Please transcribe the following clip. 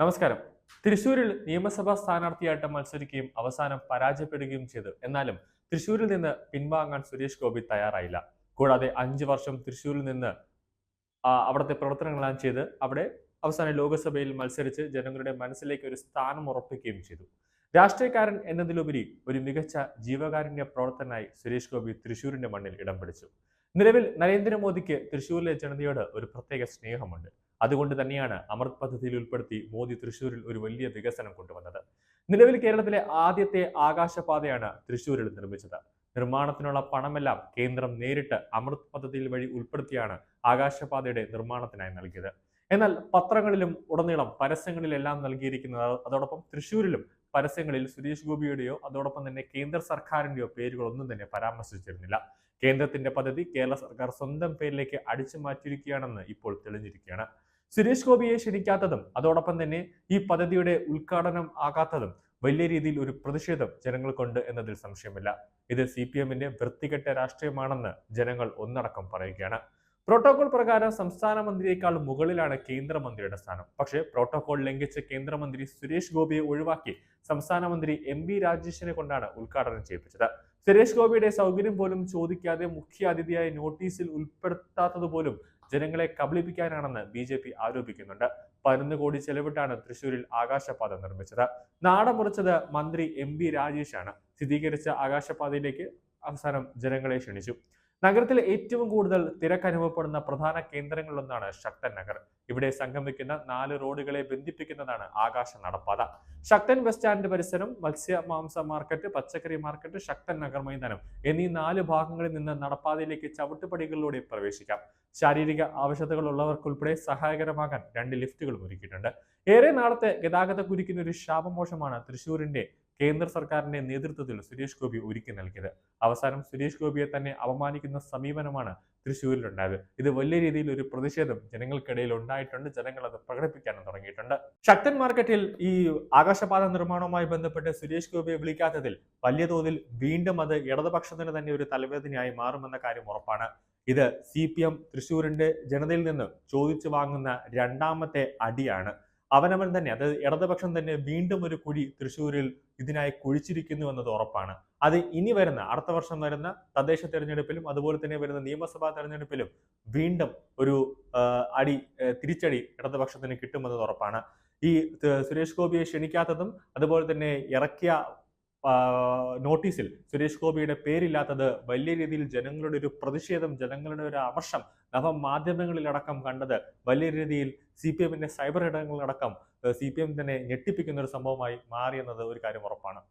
നമസ്കാരം. തൃശൂരിൽ നിയമസഭാ സ്ഥാനാർത്ഥിയായിട്ട് മത്സരിക്കുകയും അവസാനം പരാജയപ്പെടുകയും ചെയ്തു. എന്നാലും തൃശൂരിൽ നിന്ന് പിൻവാങ്ങാൻ സുരേഷ് ഗോപി തയ്യാറായില്ല. കൂടാതെ അഞ്ചു വർഷം തൃശൂരിൽ നിന്ന് അവിടുത്തെ പ്രവർത്തനങ്ങളെല്ലാം ചെയ്ത് അവിടെ അവസാനം ലോകസഭയിൽ മത്സരിച്ച് ജനങ്ങളുടെ മനസ്സിലേക്ക് ഒരു സ്ഥാനം ഉറപ്പിക്കുകയും ചെയ്തു. രാഷ്ട്രീയക്കാരൻ എന്നതിലുപരി ഒരു മികച്ച ജീവകാരുണ്യ പ്രവർത്തനായി സുരേഷ് ഗോപി തൃശൂരിന്റെ മണ്ണിൽ ഇടം പിടിച്ചു. നിലവിൽ നരേന്ദ്രമോദിക്ക് തൃശൂരിലെ ജനതയോട് ഒരു പ്രത്യേക സ്നേഹമുണ്ട്. അതുകൊണ്ട് തന്നെയാണ് അമൃത് പദ്ധതിയിൽ ഉൾപ്പെടുത്തി മോദി തൃശൂരിൽ ഒരു വലിയ വികസനം കൊണ്ടുവന്നത്. നിലവിൽ കേരളത്തിലെ ആദ്യത്തെ ആകാശപാതയാണ് തൃശൂരിൽ നിർമ്മിച്ചത്. നിർമ്മാണത്തിനുള്ള പണമെല്ലാം കേന്ദ്രം നേരിട്ട് അമൃത് പദ്ധതിയിൽ വഴി ഉൾപ്പെടുത്തിയാണ് ആകാശപാതയുടെ നിർമ്മാണത്തിനായി നൽകിയത്. എന്നാൽ പത്രങ്ങളിലും ഉടനീളം പരസ്യങ്ങളിലെല്ലാം നൽകിയിരിക്കുന്നത് അതോടൊപ്പം തൃശൂരിലും പരസ്യങ്ങളിൽ സുരേഷ് ഗോപിയുടെയോ അതോടൊപ്പം തന്നെ കേന്ദ്ര സർക്കാരിന്റെയോ പേരുകളൊന്നും തന്നെ പരാമർശിച്ചിരുന്നില്ല. കേന്ദ്രത്തിന്റെ പദ്ധതി കേരള സർക്കാർ സ്വന്തം പേരിലേക്ക് അടിച്ചു മാറ്റിയിരിക്കുകയാണെന്ന് ഇപ്പോൾ തെളിഞ്ഞിരിക്കുകയാണ്. സുരേഷ് ഗോപിയെ ക്ഷണിക്കാത്തതും അതോടൊപ്പം തന്നെ ഈ പദ്ധതിയുടെ ഉദ്ഘാടനം ആകാത്തതും വലിയ രീതിയിൽ ഒരു പ്രതിഷേധം ജനങ്ങൾക്കുണ്ട് എന്നതിൽ സംശയമില്ല. ഇത് സി പി എമ്മിന്റെ വൃത്തികെട്ട രാഷ്ട്രീയമാണെന്ന് ജനങ്ങൾ ഒന്നടക്കം പറയുകയാണ്. പ്രോട്ടോകോൾ പ്രകാരം സംസ്ഥാന മന്ത്രിയേക്കാൾ മുകളിലാണ് കേന്ദ്രമന്ത്രിയുടെ സ്ഥാനം. പക്ഷേ പ്രോട്ടോകോൾ ലംഘിച്ച കേന്ദ്രമന്ത്രി സുരേഷ് ഗോപിയെ ഒഴിവാക്കി സംസ്ഥാന മന്ത്രി എം ബി രാജേഷിനെ കൊണ്ടാണ് ഉദ്ഘാടനം ചെയ്യിപ്പിച്ചത്. സുരേഷ് ഗോപിയുടെ സൗകര്യം പോലും ചോദിക്കാതെ മുഖ്യ അതിഥിയായി നോട്ടീസിൽ ഉൾപ്പെടുത്താത്തത് പോലും ജനങ്ങളെ കബളിപ്പിക്കാനാണെന്ന് ബി ജെ പി ആരോപിക്കുന്നുണ്ട്. പതിനൊന്ന് കോടി ചെലവിട്ടാണ് തൃശൂരിൽ ആകാശപാത നിർമ്മിച്ചത്. നാട മുറിച്ചത് മന്ത്രി എം ബി രാജേഷാണ്. സ്ഥിരീകരിച്ച ആകാശപാതയിലേക്ക് അവസാനം ജനങ്ങളെ ക്ഷണിച്ചു. നഗരത്തിലെ ഏറ്റവും കൂടുതൽ തിരക്കനുഭവപ്പെടുന്ന പ്രധാന കേന്ദ്രങ്ങളിലൊന്നാണ് ശക്തൻ നഗർ. ഇവിടെ സംഗമിക്കുന്ന നാല് റോഡുകളെ ബന്ധിപ്പിക്കുന്നതാണ് ആകാശ നടപ്പാത. ശക്തൻ ബസ് സ്റ്റാൻഡ് പരിസരം മത്സ്യ മാംസ മാർക്കറ്റ് പച്ചക്കറി മാർക്കറ്റ് ശക്തൻ നഗർ മൈതാനം എന്നീ നാല് ഭാഗങ്ങളിൽ നിന്ന് നടപ്പാതയിലേക്ക് ചവിട്ടുപടികളിലൂടെ പ്രവേശിക്കാം. ശാരീരിക ആവശ്യതകൾ ഉള്ളവർക്കുൾപ്പെടെ സഹായകരമാകാൻ രണ്ട് ലിഫ്റ്റുകളും ഒരുക്കിയിട്ടുണ്ട്. ഏറെ നാളത്തെ ഗതാഗത കുരുക്കിന് ഒരു ശാപമോശമാണ് തൃശൂരിന്റെ കേന്ദ്ര സർക്കാരിന്റെ നേതൃത്വത്തിൽ സുരേഷ് ഗോപി ഒരുക്കി നൽകിയത്. അവസാനം സുരേഷ് ഗോപിയെ തന്നെ അപമാനിക്കുന്ന സമീപനമാണ് തൃശ്ശൂരിലുണ്ടായത്. ഇത് വലിയ രീതിയിൽ ഒരു പ്രതിഷേധം ജനങ്ങൾക്കിടയിൽ ഉണ്ടായിട്ടുണ്ട്. ജനങ്ങൾ അത് പ്രകടിപ്പിക്കാനും തുടങ്ങിയിട്ടുണ്ട്. ശക്തൻ മാർക്കറ്റിൽ ഈ ആകാശപാത നിർമ്മാണവുമായി ബന്ധപ്പെട്ട് സുരേഷ് ഗോപിയെ വിളിക്കാത്തതിൽ വലിയ തോതിൽ വീണ്ടും അത് ഇടതുപക്ഷത്തിന് തന്നെ ഒരു തലവേദനയായി മാറുമെന്ന കാര്യം ഉറപ്പാണ്. ഇത് സി പി എം തൃശ്ശൂരിന്റെ ജനതയിൽ നിന്ന് ചോദിച്ചു വാങ്ങുന്ന രണ്ടാമത്തെ അടിയാണ്. അവനവൻ തന്നെ അതായത് ഇടതുപക്ഷം തന്നെ വീണ്ടും ഒരു കുഴി തൃശ്ശൂരിൽ ഇതിനായി കുഴിച്ചിരിക്കുന്നു എന്നത് ഉറപ്പാണ്. അത് ഇനി വരുന്ന അടുത്ത വർഷം വരുന്ന തദ്ദേശ തെരഞ്ഞെടുപ്പിലും അതുപോലെ തന്നെ വരുന്ന നിയമസഭാ തെരഞ്ഞെടുപ്പിലും വീണ്ടും ഒരു അടി തിരിച്ചടി ഇടതുപക്ഷത്തിന് കിട്ടുമെന്നത് ഉറപ്പാണ്. ഈ സുരേഷ് ഗോപിയെ ക്ഷണിക്കാത്തതും അതുപോലെ തന്നെ ഇറക്കിയ നോട്ടീസിൽ സുരേഷ് ഗോപിയുടെ പേരില്ലാത്തത് വലിയ രീതിയിൽ ജനങ്ങളുടെ ഒരു പ്രതിഷേധം ജനങ്ങളുടെ ഒരു അമർഷം നവമാധ്യമങ്ങളിലടക്കം കണ്ടത് വലിയ രീതിയിൽ സി പി എമ്മിന്റെ സൈബർ ഇടങ്ങളിലടക്കം സി പി എം തന്നെ ഞെട്ടിപ്പിക്കുന്ന ഒരു സംഭവമായി മാറിയെന്നത് ഒരു കാര്യം ഉറപ്പാണ്.